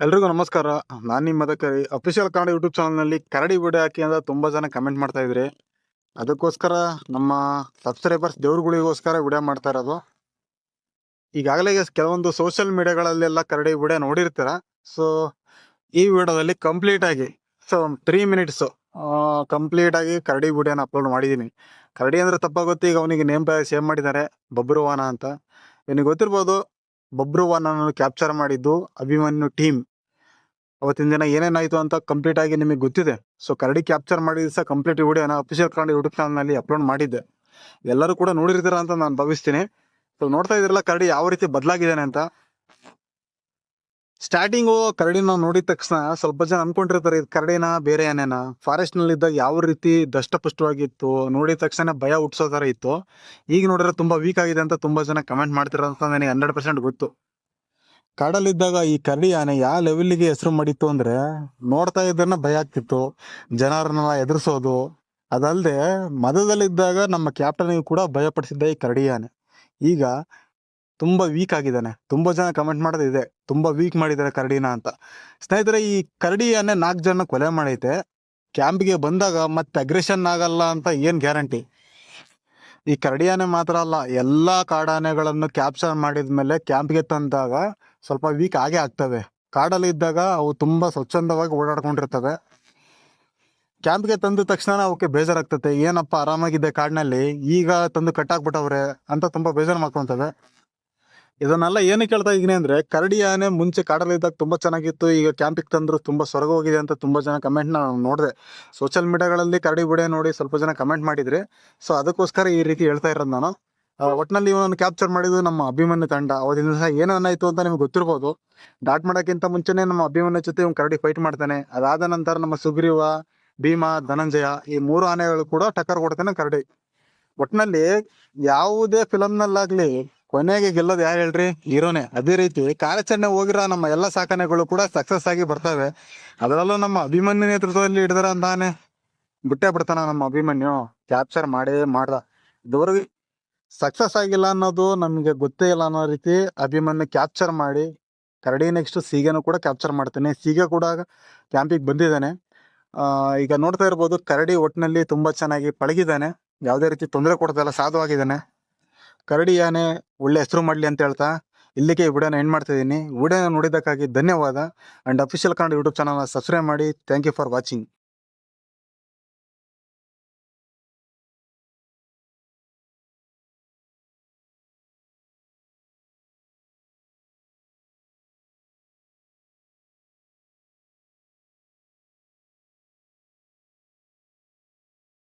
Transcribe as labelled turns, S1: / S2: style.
S1: ಎಲ್ರಿಗೂ ನಮಸ್ಕಾರ. ನಾನು ನಿಮ್ಮ ಮದಕರಿ. ಅಫಿಷಿಯಲ್ ಕನ್ನಡ ಯೂಟ್ಯೂಬ್ ಚಾನಲ್ನಲ್ಲಿ ಕರಡಿ ವಿಡಿಯೋ ಹಾಕಿ ಅಂತ ತುಂಬ ಜನ ಕಮೆಂಟ್ ಮಾಡ್ತಾ ಇದ್ರಿ. ಅದಕ್ಕೋಸ್ಕರ ನಮ್ಮ ಸಬ್ಸ್ಕ್ರೈಬರ್ಸ್ ದೇವ್ರುಗಳಿಗೋಸ್ಕರ ವಿಡಿಯೋ ಮಾಡ್ತಾ ಇರೋದು. ಈಗಾಗಲೇ ಕೆಲವೊಂದು ಸೋಷಿಯಲ್ ಮೀಡಿಯಾಗಳಲ್ಲೆಲ್ಲ ಕರಡಿ ವಿಡಿಯೋ ನೋಡಿರ್ತೀರ. ಸೊ ಈ ವಿಡಿಯೋದಲ್ಲಿ ಕಂಪ್ಲೀಟಾಗಿ ಸೊ ತ್ರೀ ಮಿನಿಟ್ಸು ಕಂಪ್ಲೀಟಾಗಿ ಕರಡಿ ವಿಡಿಯೋನ ಅಪ್ಲೋಡ್ ಮಾಡಿದ್ದೀನಿ ಕರಡಿ ಅಂದರೆ ತಪ್ಪಾಗುತ್ತೆ ಈಗ ಅವನಿಗೆ ನೇಮ್ ಸೇವ್ ಮಾಡಿದ್ದಾರೆ. ಬಬ್ರುವಾನ ಅಂತ. ಇವನಿಗೆ ಗೊತ್ತಿರ್ಬೋದು ಬಬ್ರುವಾನನ್ನು ಕ್ಯಾಪ್ಚರ್ ಮಾಡಿದ್ದು ಅಭಿಮನ್ಯು ಟೀಮ್ ಅವತ್ತಿನ ದಿನ ಏನೇನಾಯಿತು ಅಂತ ಕಂಪ್ಲೀಟ್ ಆಗಿ ನಿಮಗೆ ಗೊತ್ತಿದೆ. ಸೊ ಕರಡಿ ಕ್ಯಾಪ್ಚರ್ ಮಾಡಿದ ಸಹ ಕಂಪ್ಲೀಟ್ ವಿಡಿಯೋನ ಅಫಿಷಿಯಲ್ ಕನ್ನಡ ಯೂಟ್ಯೂಬ್ ಚಾನಲ್ನಲ್ಲಿ ಅಪ್ಲೋಡ್ ಮಾಡಿದ್ದೆ. ಎಲ್ಲರೂ ಕೂಡ ನೋಡಿರ್ತೀರ ಅಂತ ನಾನು ಭಾವಿಸ್ತೀನಿ. ಸೊ ನೋಡ್ತಾ ಇದ್ರಲ್ಲ ಕರಡಿ ಯಾವ ರೀತಿ ಬದಲಾಗಿದ್ದಾನೆ ಅಂತ. ಸ್ಟಾರ್ಟಿಂಗು ಕರಡಿನ ನೋಡಿದ ತಕ್ಷಣ ಸ್ವಲ್ಪ ಜನ ಅನ್ಕೊಂಡಿರ್ತಾರೆ, ಇದು ಕರಡಿನ, ಬೇರೆ ಏನೇನ? ಫಾರೆಸ್ಟ್ನಲ್ಲಿ ಇದ್ದಾಗ ಯಾವ ರೀತಿ ದಷ್ಟಪುಷ್ಟವಾಗಿತ್ತು ನೋಡಿದ ತಕ್ಷಣ ಭಯ ಹುಟ್ಟಿಸೋ ತರ ಇತ್ತು. ಈಗ ನೋಡಿದ್ರೆ ತುಂಬಾ ವೀಕ್ ಆಗಿದೆ ಅಂತ ತುಂಬಾ ಜನ ಕಮೆಂಟ್ ಮಾಡ್ತಿರೋ ಅಂತ ನನಗೆ ಹಂಡ್ರೆಡ್ ಪರ್ಸೆಂಟ್ ಗೊತ್ತು. ಕಾಡಲ್ಲಿದ್ದಾಗ ಈ ಕರಡಿ ಆನೆ ಯಾವ ಲೆವೆಲ್ಗೆ ಹೆಸರು ಮಾಡಿತ್ತು ಅಂದ್ರೆ ನೋಡ್ತಾ ಇದ್ದನ್ನ ಭಯ ಆಗ್ತಿತ್ತು, ಜನರನ್ನೆಲ್ಲ ಎದುರಿಸೋದು. ಅದಲ್ಲದೆ ಮದದಲ್ಲಿದ್ದಾಗ ನಮ್ಮ ಕ್ಯಾಪ್ಟನ್ಗೂ ಕೂಡ ಭಯಪಡಿಸಿದ್ದ ಈ ಕರಡಿ ಆನೆ. ಈಗ ತುಂಬಾ ವೀಕ್ ಆಗಿದ್ದಾನೆ. ತುಂಬಾ ಜನ ಕಮೆಂಟ್ ಮಾಡೋದು ಇದೆ. ತುಂಬಾ ವೀಕ್ ಮಾಡಿದ್ದಾರೆ ಕರಡಿನ ಅಂತ. ಸ್ನೇಹಿತರೆ, ಈ ಕರಡಿ ಆನೆ ನಾಲ್ಕು ಜನ ಕೊಲೆ ಮಾಡೈತೆ. ಕ್ಯಾಂಪ್ಗೆ ಬಂದಾಗ ಮತ್ತೆ ಅಗ್ರೆಷನ್ ಆಗಲ್ಲ ಅಂತ ಏನು ಗ್ಯಾರಂಟಿ ಈ ಕರಡಿಯಾನೆ ಮಾತ್ರ ಅಲ್ಲ, ಎಲ್ಲಾ ಕಾಡಾನೆಗಳನ್ನು ಕ್ಯಾಪ್ಚರ್ ಮಾಡಿದ್ಮೇಲೆ ಕ್ಯಾಂಪ್ಗೆ ತಂದಾಗ ಸ್ವಲ್ಪ ವೀಕ್ ಆಗೇ ಆಗ್ತವೆ. ಕಾಡಲ್ಲಿ ಇದ್ದಾಗ ಅವು ತುಂಬಾ ಸ್ವಚ್ಛಂದವಾಗಿ ಓಡಾಡ್ಕೊಂಡಿರ್ತವೆ. ಕ್ಯಾಂಪ್ಗೆ ತಂದ ತಕ್ಷಣ ಅವಕ್ಕೆ ಬೇಜಾರಾಗ್ತತೆ. ಏನಪ್ಪ ಆರಾಮಾಗಿದೆ ಕಾಡಿನಲ್ಲಿ. ಈಗ ತಂದು ಕಟ್ಟಾಕ್ಬಿಟ್ಟವ್ರೆ ಅಂತ ತುಂಬಾ ಬೇಜಾರು ಮಾಡ್ಕೊಂತವೆ. ಇದನ್ನೆಲ್ಲ ಏನಕ್ಕೆ ಕೇಳ್ತಾ ಇದೀನಿ ಅಂದ್ರೆ, ಕರಡಿ ಆನೆ ಮುಂಚೆ ಕಾಡಲ್ಲಿ ಇದ್ದಾಗ ತುಂಬಾ ಚೆನ್ನಾಗಿತ್ತು, ಈಗ ಕ್ಯಾಂಪಿಗೆ ತಂದ್ರು ತುಂಬಾ ಸ್ವರ್ಗ ಹೋಗಿದೆ ಅಂತ ತುಂಬಾ ಜನ ಕಮೆಂಟ್ ನಾನು ನೋಡಿದೆ. ಸೋಷಿಯಲ್ ಮೀಡಿಯಾಗಳಲ್ಲಿ ಕರಡಿ ಬುಡೆ ನೋಡಿ ಸ್ವಲ್ಪ ಜನ ಕಮೆಂಟ್ ಮಾಡಿದ್ರೆ ಸೊ ಅದಕ್ಕೋಸ್ಕರ ಈ ರೀತಿ ಹೇಳ್ತಾ ಇರೋದು ನಾನು. ಒಟ್ಟಿನಲ್ಲಿ ಇವನನ್ನು ಕ್ಯಾಪ್ಚರ್ ಮಾಡಿದ್ದು ನಮ್ಮ ಅಭಿಮನ್ಯು ತಂಡ. ಅವತ್ತಿನ ದಿವಸ ಏನೇನಾಯ್ತು ಅಂತ ನಿಮ್ಗೆ ಗೊತ್ತಿರ್ಬೋದು. ಡಾಟ್ ಮಾಡೋಕ್ಕಿಂತ ಮುಂಚೆನೆ ನಮ್ಮ ಅಭಿಮನ್ಯ ಜೊತೆ ಇವ್ನು ಕರಡಿ ಫೈಟ್ ಮಾಡ್ತಾನೆ. ಅದಾದ ನಂತರ ನಮ್ಮ ಸುಗ್ರೀವ, ಭೀಮ, ಧನಂಜಯ ಈ ಮೂರು ಆನೆಗಳು ಕೂಡ ಟಕ್ಕರ್ ಕೊಡ್ತಾನೆ ಕರಡಿ. ಒಟ್ನಲ್ಲಿ ಯಾವುದೇ ಫಿಲಮ್ನಲ್ಲಾಗ್ಲಿ ಕೊನೆಗೆ ಗೆಲ್ಲೋದು ಯಾರು ಹೇಳ್ರಿ? ಹೀರೋನೆ. ಅದೇ ರೀತಿ ಕಾರ್ಯಾಚರಣೆ ಹೋಗಿರೋ ನಮ್ಮ ಎಲ್ಲ ಸಾಕಣೆಗಳು ಕೂಡ ಸಕ್ಸಸ್ ಆಗಿ ಬರ್ತವೆ. ಅದರಲ್ಲೂ ನಮ್ಮ ಅಭಿಮನ್ಯು ನೇತೃತ್ವದಲ್ಲಿ ಹಿಡಿದಾರ ಅಂತಾನೆ. ಬಿಟ್ಟೆ ಬಿಡ್ತಾನ ನಮ್ಮ ಅಭಿಮನ್ಯು. ಕ್ಯಾಪ್ಚರ್ ಮಾಡೇ ಮಾಡ್ದ. ಇದುವರೆಗೆ ಸಕ್ಸಸ್ ಆಗಿಲ್ಲ ಅನ್ನೋದು ನಮಗೆ ಗೊತ್ತೇ ಇಲ್ಲ ಅನ್ನೋ ರೀತಿ ಅಭಿಮನ್ಯು ಕ್ಯಾಪ್ಚರ್ ಮಾಡಿ, ಕರಡಿ ನೆಕ್ಸ್ಟ್ ಸೀಗೆನೂ ಕೂಡ ಕ್ಯಾಪ್ಚರ್ ಮಾಡ್ತಾನೆ. ಸೀಗೆ ಕೂಡ ಕ್ಯಾಂಪಿಗೆ ಬಂದಿದ್ದಾನೆ. ಈಗ ನೋಡ್ತಾ ಇರ್ಬೋದು ಕರಡಿ ಒಟ್ಟಿನಲ್ಲಿ ತುಂಬಾ ಚೆನ್ನಾಗಿ ಪಳಗಿದ್ದಾನೆ. ಯಾವುದೇ ರೀತಿ ತೊಂದರೆ ಕೊಡ್ತಾ ಇಲ್ಲ ಸಾಧುವಾಗಿದ್ದಾನೆ. ಕರಡಿ ಆನೆ ಒಳ್ಳೆ ಹೆಸರು ಮಾಡಲಿ ಅಂತ ಹೇಳ್ತಾ ಇಲ್ಲಿಗೆ ಈ ವಿಡಿಯೋನ ಎಂಡ್ ಮಾಡ್ತಾ ಇದ್ದೀನಿ ವಿಡಿಯೋನ ನೋಡಿದ್ದಕ್ಕಾಗಿ ಧನ್ಯವಾದ. ಆ್ಯಂಡ್ ಅಫಿಷಿಯಲ್ ಕನ್ನಡ ಯೂಟ್ಯೂಬ್ ಚಾನಲ್ನ ಸಬ್ಸ್ಕ್ರೈಬ್ ಮಾಡಿ. Thank you for watching